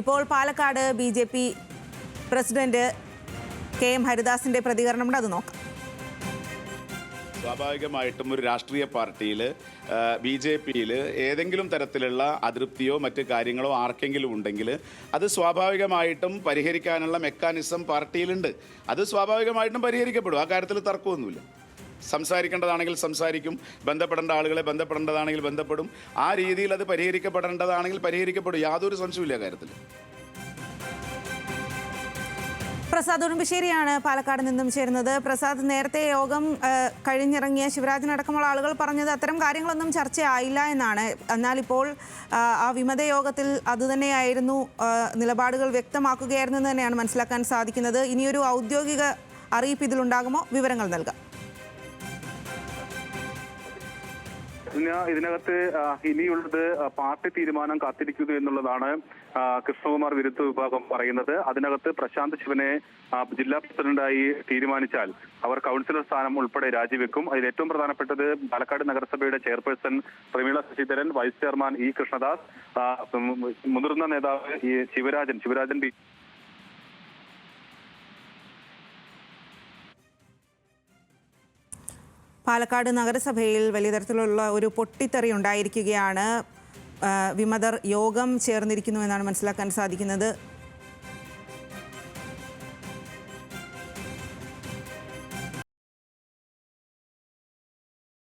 ഇപ്പോൾ Palakkad B J P president K M ഹരിദാസിന്റെ പ്രതികരണമുണ്ട്. അത് നോക്കാം. സ്വാഭാവികമായിട്ടും ഒരു രാഷ്ട്രീയ പാർട്ടിയിൽ ബി ജെ പിയിൽ ഏതെങ്കിലും തരത്തിലുള്ള അതൃപ്തിയോ മറ്റ് കാര്യങ്ങളോ ആർക്കെങ്കിലും ഉണ്ടെങ്കിൽ അത് സ്വാഭാവികമായിട്ടും പരിഹരിക്കാനുള്ള മെക്കാനിസം പാർട്ടിയിലുണ്ട്. അത് സ്വാഭാവികമായിട്ടും പരിഹരിക്കപ്പെടും. ആ കാര്യത്തിൽ തർക്കമൊന്നുമില്ല. സംസാരിക്കേണ്ടതാണെങ്കിൽ സംസാരിക്കും ബന്ധപ്പെടേണ്ട ആളുകളെ ബന്ധപ്പെടേണ്ടതാണെങ്കിൽ ബന്ധപ്പെടും. ആ രീതിയിൽ അത് പരിഹരിക്കപ്പെടേണ്ടതാണെങ്കിൽ പരിഹരിക്കപ്പെടും. യാതൊരു സംശയമില്ല കാര്യത്തിൽ. പ്രസാദ് ഉടുമ്പശ്ശേരിയാണ് പാലക്കാട് നിന്നും ചേരുന്നത്. പ്രസാദ് നേരത്തെ യോഗം കഴിഞ്ഞിറങ്ങിയ ശിവരാജനടക്കമുള്ള ആളുകൾ പറഞ്ഞത് അത്തരം കാര്യങ്ങളൊന്നും ചർച്ചയായില്ല എന്നാണ്. എന്നാൽ ഇപ്പോൾ ആ, വിമത യോഗത്തിൽ അതുതന്നെയായിരുന്നു നിലപാടുകൾ വ്യക്തമാക്കുകയായിരുന്നു തന്നെയാണ് മനസ്സിലാക്കാൻ സാധിക്കുന്നത്. ഇനിയൊരു ഔദ്യോഗിക അറിയിപ്പ് ഇതിലുണ്ടാകുമോ? വിവരങ്ങൾ നൽകാം. ഇതിനകത്ത് ഇനിയുള്ളത് പാർട്ടി തീരുമാനം കാത്തിരിക്കുന്നു എന്നുള്ളതാണ് കൃഷ്ണകുമാർ വിരുദ്ധ വിഭാഗം പറയുന്നത്. അതിനകത്ത് പ്രശാന്ത് ശിവനെ ജില്ലാ പ്രസിഡന്റായി തീരുമാനിച്ചാൽ അവർ കൗൺസിലർ സ്ഥാനം ഉൾപ്പെടെ രാജിവെക്കും. അതിൽ ഏറ്റവും പ്രധാനപ്പെട്ടത് പാലക്കാട് നഗരസഭയുടെ chairperson Prameela Sasidharan vice chairman E Krishnadas മുതിർന്ന നേതാവ് ശിവരാജൻ. ശിവരാജൻ പാലക്കാട് നഗരസഭയിൽ വലിയ തരത്തിലുള്ള ഒരു പൊട്ടിത്തെറി ഉണ്ടായിരിക്കുകയാണ്. വിമതർ യോഗം ചേർന്നിരിക്കുന്നു എന്നാണ് മനസ്സിലാക്കാൻ സാധിക്കുന്നത്.